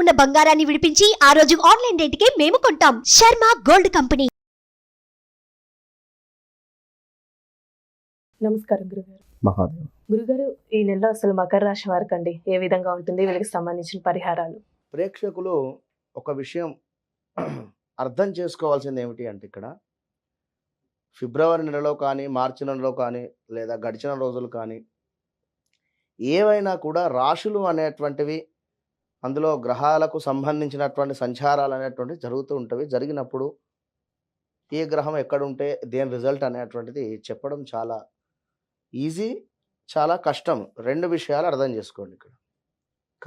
ఉన్న బంగారాన్ని విడిపించి ఆ రోజు ఆన్లైన్ రేటుకే మేము కొంటాం. Sharma gold company. నమస్కారం గురుగారు. మహాదేవ్. గురుగారు ఈ నెలలో అసలు మకర రాశి వారికి అండి ఏ విధంగా ఉంటుంది? వీళ్ళకి సంబంధించిన పరిహారాలు. ప్రేక్షకులు ఒక విషయం అర్థం చేసుకోవాల్సింది ఏమిటి అంటే ఇక్కడ ఫిబ్రవరి నెలలో కానీ మార్చి నెలలో కానీ లేదా గడిచిన రోజులు కానీ ఏవైనా కూడా రాశులు అనేటువంటివి అందులో గ్రహాలకు సంబంధించినటువంటి సంచారాలు అనేటువంటివి జరుగుతూ ఉంటవి. జరిగినప్పుడు ఏ గ్రహం ఎక్కడుంటే దేని రిజల్ట్ అనేటువంటిది చెప్పడం చాలా ఈజీ చాలా కష్టం. రెండు విషయాలు అర్థం చేసుకోండి ఇక్కడ.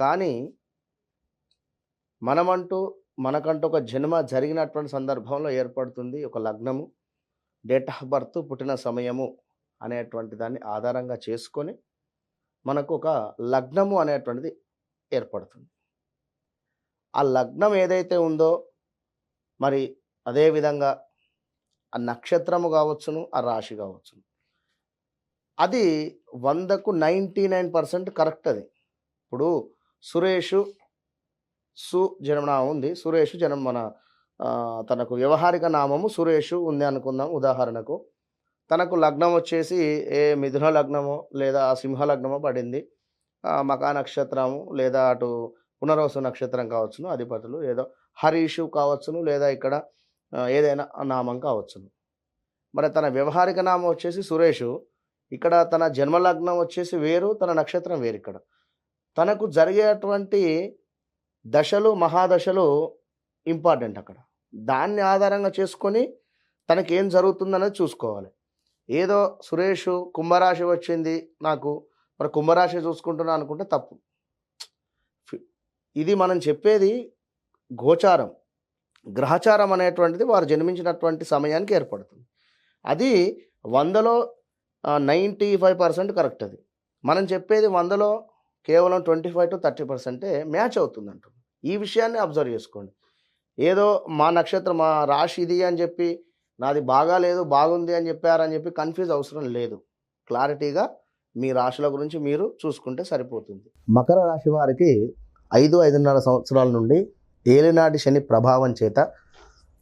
కానీ మనమంటూ మనకంటూ ఒక జన్మ జరిగినటువంటి సందర్భంలో ఏర్పడుతుంది ఒక లగ్నము. డేట్ ఆఫ్ బర్త్ పుట్టిన సమయము అనేటువంటి దాన్ని ఆధారంగా చేసుకొని మనకు ఒక లగ్నము అనేటువంటిది ఏర్పడుతుంది. ఆ లగ్నం ఏదైతే ఉందో మరి అదేవిధంగా ఆ నక్షత్రము కావచ్చును ఆ రాశి కావచ్చును. అది వందకు నైంటీ నైన్ పర్సెంట్ కరెక్ట్ అది. ఇప్పుడు సురేషు సు జన్మనామం ఉంది. సురేషు జన్మ మన తనకు వ్యవహారిక నామము సురేషు ఉంది అనుకుందాం ఉదాహరణకు. తనకు లగ్నం వచ్చేసి ఏ మిథున లగ్నమో లేదా సింహ లగ్నమో పడింది. ఆ, మకా నక్షత్రము లేదా అటు పునర్వసు నక్షత్రం కావచ్చును అధిపతులు ఏదో హరీషు కావచ్చును లేదా ఇక్కడ ఏదైనా నామం కావచ్చును. మరి తన వ్యవహారిక నామం వచ్చేసి సురేషు ఇక్కడ తన జన్మలగ్నం వచ్చేసి వేరు తన నక్షత్రం వేరు ఇక్కడ. తనకు జరిగేటువంటి దశలు మహాదశలు ఇంపార్టెంట్ అక్కడ. దాన్ని ఆధారంగా చేసుకొని తనకి ఏం జరుగుతుందనేది చూసుకోవాలి. ఏదో సురేష్ కుంభరాశి వచ్చింది నాకు మరి కుంభరాశి చూసుకుంటున్నా అనుకుంటే తప్పు. ఇది మనం చెప్పేది గోచారం. గ్రహచారం అనేటువంటిది వారు జన్మించినటువంటి సమయానికి ఏర్పడుతుంది. అది వందలో నైంటీ ఫైవ్ పర్సెంట్ కరెక్ట్ అది. మనం చెప్పేది వందలో కేవలం ట్వంటీ ఫైవ్ టు థర్టీ పర్సెంటే మ్యాచ్ అవుతుంది అంటుంది ఈ విషయాన్ని అబ్జర్వ్ చేసుకోండి. ఏదో మా నక్షత్రం మా రాశి ఇది అని చెప్పి నాది బాగా లేదు బాగుంది అని చెప్పారని చెప్పి కన్ఫ్యూజ్ అవసరం లేదు. క్లారిటీగా మీ రాశుల గురించి మీరు చూసుకుంటే సరిపోతుంది. మకర రాశి వారికి ఐదు ఐదున్నర సంవత్సరాల నుండి ఏలినాటి శని ప్రభావం చేత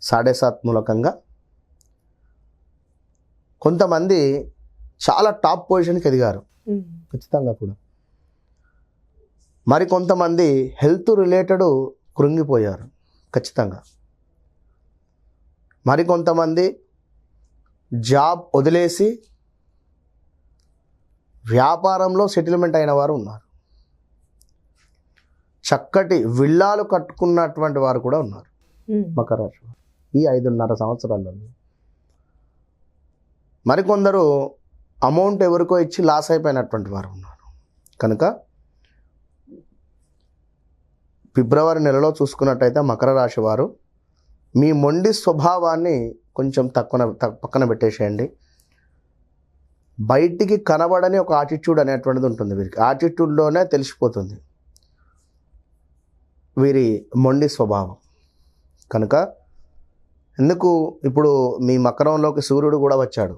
సాడేసాత్ మూలకంగా కొంతమంది చాలా టాప్ పొజిషన్కి ఎదిగారు. ఖచ్చితంగా కూడా. మరి కొంతమంది హెల్త్ రిలేటెడ్ కృంగిపోయారు. ఖచ్చితంగా. మరి కొంతమంది జాబ్ వదిలేసి వ్యాపారంలో సెటిల్మెంట్ అయిన వారు ఉన్నారు. చక్కటి విల్లాలు కట్టుకున్నటువంటి వారు కూడా ఉన్నారు. మకర రాశి వారు. ఈ ఐదున్నర సంవత్సరాలలో. మరికొందరు అమౌంట్ ఎవరికో ఇచ్చి లాస్ అయిపోయినటువంటి వారు ఉన్నారు. కనుక ఫిబ్రవరి నెలలో చూసుకున్నట్టయితే మకర రాశి వారు మీ మొండి స్వభావాన్ని కొంచెం తక్కువ పక్కన పెట్టేసేయండి. బయటికి కనబడని ఒక ఆటిట్యూడ్ అనేటువంటిది ఉంటుంది వీరికి. ఆటిట్యూడ్లోనే తెలిసిపోతుంది. వీరి మొండి స్వభావం. కనుక ఎందుకు ఇప్పుడు మీ మకరంలోకి సూర్యుడు కూడా వచ్చాడు?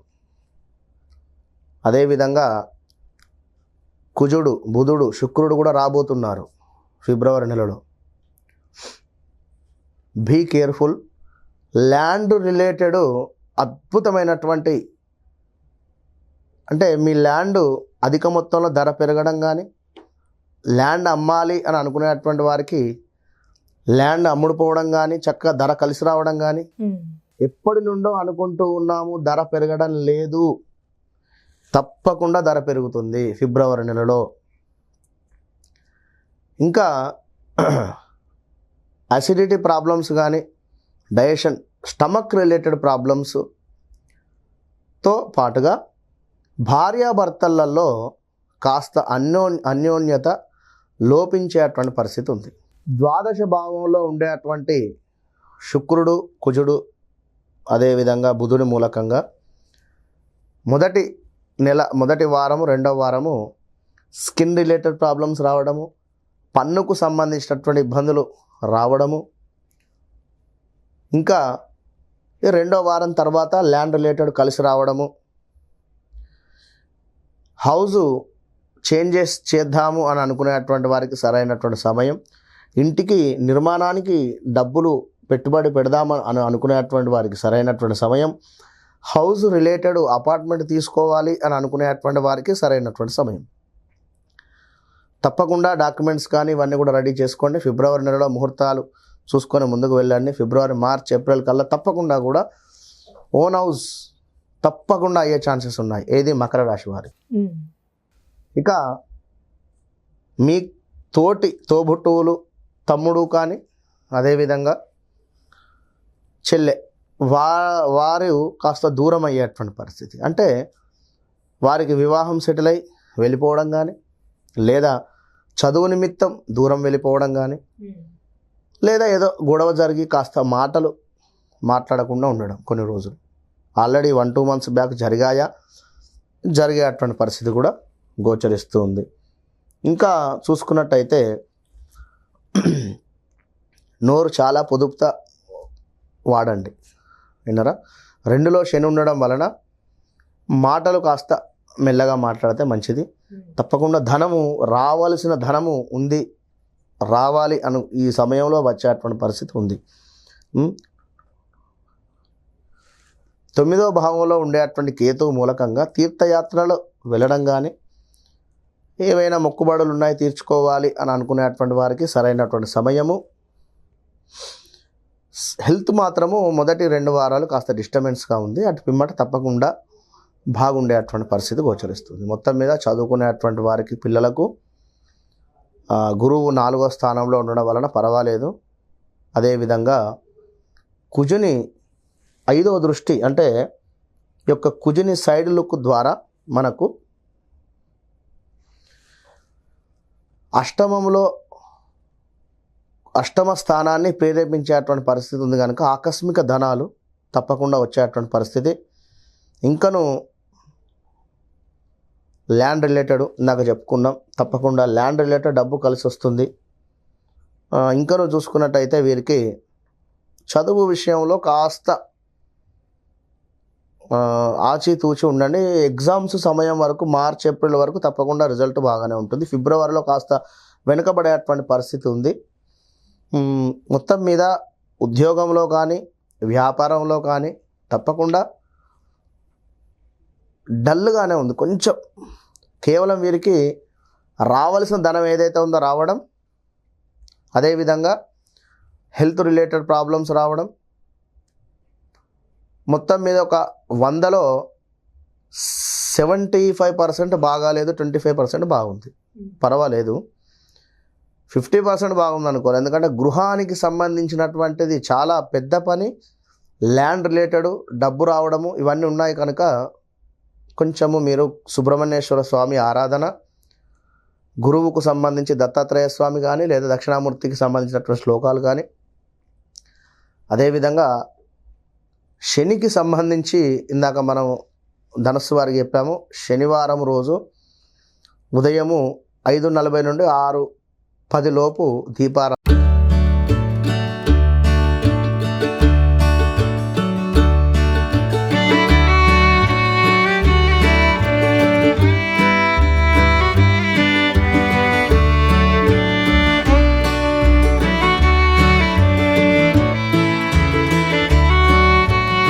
అదేవిధంగా కుజుడు బుధుడు శుక్రుడు కూడా రాబోతున్నారు ఫిబ్రవరి నెలలో. బీ కేర్ఫుల్ ల్యాండ్ రిలేటెడ్ అద్భుతమైనటువంటి అంటే మీ ల్యాండ్ అధిక మొత్తంలో ధర పెరగడం కానీ ల్యాండ్ అమ్మాలి అని అనుకునేటువంటి వారికి ల్యాండ్ అమ్ముడుపోవడం కానీ చక్కగా ధర కలిసి రావడం కానీ ఎప్పటి నుండో అనుకుంటూ ఉన్నాము ధర పెరగడం లేదు. తప్పకుండా ధర పెరుగుతుంది ఫిబ్రవరి నెలలో. ఇంకా అసిడిటీ ప్రాబ్లమ్స్ కానీ డైజెషన్ స్టమక్ రిలేటెడ్ ప్రాబ్లమ్స్తో పాటుగా భార్యాభర్తలలో కాస్త అన్యో అన్యోన్యత లోపించేటువంటి పరిస్థితి ఉంది. ద్వాదశ భావంలో ఉండేటువంటి శుక్రుడు కుజుడు అదేవిధంగా బుధుడి మూలకంగా మొదటి నెల మొదటి వారము రెండవ వారము స్కిన్ రిలేటెడ్ ప్రాబ్లమ్స్ రావడము పన్నుకు సంబంధించినటువంటి ఇబ్బందులు రావడము ఇంకా ఈ రెండో వారం తర్వాత ల్యాండ్ రిలేటెడ్ కలిసి రావడము హౌజు చేంజెస్ చేద్దాము అని అనుకునేటువంటి వారికి సరైనటువంటి సమయం ఇంటికి నిర్మాణానికి డబ్బులు పెట్టుబడి పెడదామని అని అనుకునేటువంటి వారికి సరైనటువంటి సమయం హౌస్ రిలేటెడ్ అపార్ట్మెంట్ తీసుకోవాలి అని అనుకునేటువంటి వారికి సరైనటువంటి సమయం. తప్పకుండా డాక్యుమెంట్స్ కానీ ఇవన్నీ కూడా రెడీ చేసుకోండి. ఫిబ్రవరి నెలలో ముహూర్తాలు చూసుకొని ముందుకు వెళ్ళండి. ఫిబ్రవరి మార్చ్ ఏప్రిల్ కల్లా తప్పకుండా కూడా ఓన్ హౌస్ తప్పకుండా అయ్యే ఛాన్సెస్ ఉన్నాయి. ఏది? మకర రాశి వారి. ఇక మీ తోటి తోబుట్టువులు తమ్ముడు కానీ అదేవిధంగా చెల్లె వా వారు కాస్త దూరం అయ్యేటువంటి పరిస్థితి. అంటే వారికి వివాహం సెటిల్ అయి వెళ్ళిపోవడం కానీ లేదా చదువు నిమిత్తం దూరం వెళ్ళిపోవడం కానీ లేదా ఏదో గొడవ జరిగి కాస్త మాటలు మాట్లాడకుండా ఉండడం కొన్ని రోజులు. Already one two months back జరిగాయా? జరిగేటువంటి పరిస్థితి కూడా గోచరిస్తూ ఉంది. ఇంకా చూసుకున్నట్టయితే నోరు చాలా పొదుపుతా వాడండి. విన్నరా? రెండులో శని ఉండడం వలన మాటలు కాస్త మెల్లగా మాట్లాడితే మంచిది. తప్పకుండా ధనము రావాల్సిన ధనము ఉంది. రావాలి అను ఈ సమయంలో వచ్చేటువంటి పరిస్థితి ఉంది? తొమ్మిదో భావంలో ఉండేటువంటి కేతువు మూలకంగా తీర్థయాత్రలు వెళ్ళడం కానీ ఏవైనా మొక్కుబడులు ఉన్నాయి తీర్చుకోవాలి అని అనుకునేటువంటి వారికి సరైనటువంటి సమయము. హెల్త్ మాత్రము మొదటి రెండు వారాలు కాస్త డిస్టర్బెన్స్గా ఉంది. అటు పిమ్మట తప్పకుండా బాగుండేటువంటి పరిస్థితి గోచరిస్తుంది. మొత్తం మీద చదువుకునేటువంటి వారికి పిల్లలకు గురువు నాలుగో స్థానంలో ఉండడం వలన పర్వాలేదు. అదేవిధంగా కుజుని ఐదవ దృష్టి అంటే యొక్క కుజుని సైడ్ లుక్ ద్వారా మనకు అష్టమంలో అష్టమ స్థానాన్ని ప్రేరేపించేటువంటి పరిస్థితి ఉంది కనుక ఆకస్మిక ధనాలు తప్పకుండా వచ్చేటువంటి పరిస్థితి. ఇంకను ల్యాండ్ రిలేటెడ్ ఇందాక చెప్పుకున్నాం. తప్పకుండా ల్యాండ్ రిలేటెడ్ డబ్బు కలిసి వస్తుంది. ఇంకను చూసుకున్నట్టయితే వీరికి చదువు విషయంలో కాస్త ఆచితూచి ఉండండి. ఎగ్జామ్స్ సమయం వరకు మార్చ్ ఏప్రిల్ వరకు తప్పకుండా రిజల్ట్ బాగానే ఉంటుంది. ఫిబ్రవరిలో కాస్త వెనుకబడేటువంటి పరిస్థితి ఉంది. మొత్తం మీద ఉద్యోగంలో కానీ వ్యాపారంలో కానీ తప్పకుండా డల్గానే ఉంది. కొంచెం కేవలం వీరికి రావాల్సిన ధనం ఏదైతే ఉందో రావడం అదేవిధంగా హెల్త్ రిలేటెడ్ ప్రాబ్లమ్స్ రావడం మొత్తం మీద ఒక వందలో సెవెంటీ ఫైవ్ పర్సెంట్ బాగాలేదు ట్వంటీ ఫైవ్ పర్సెంట్ బాగుంది. పర్వాలేదు. ఫిఫ్టీ పర్సెంట్ బాగుంది అనుకోవాలి. ఎందుకంటే గృహానికి సంబంధించినటువంటిది చాలా పెద్ద పని. ల్యాండ్ రిలేటెడ్ డబ్బు రావడము ఇవన్నీ ఉన్నాయి కనుక కొంచెము మీరు సుబ్రహ్మణ్యేశ్వర స్వామి ఆరాధన గురువుకు సంబంధించి దత్తాత్రేయ స్వామి కానీ లేదా దక్షిణామూర్తికి సంబంధించినటువంటి శ్లోకాలు కానీ అదేవిధంగా శనికి సంబంధించి ఇందాక మనం ధనస్సు వారికి చెప్పాము. శనివారం రోజు ఉదయము ఐదు నలభై నుండి ఆరు పది లోపు దీపారా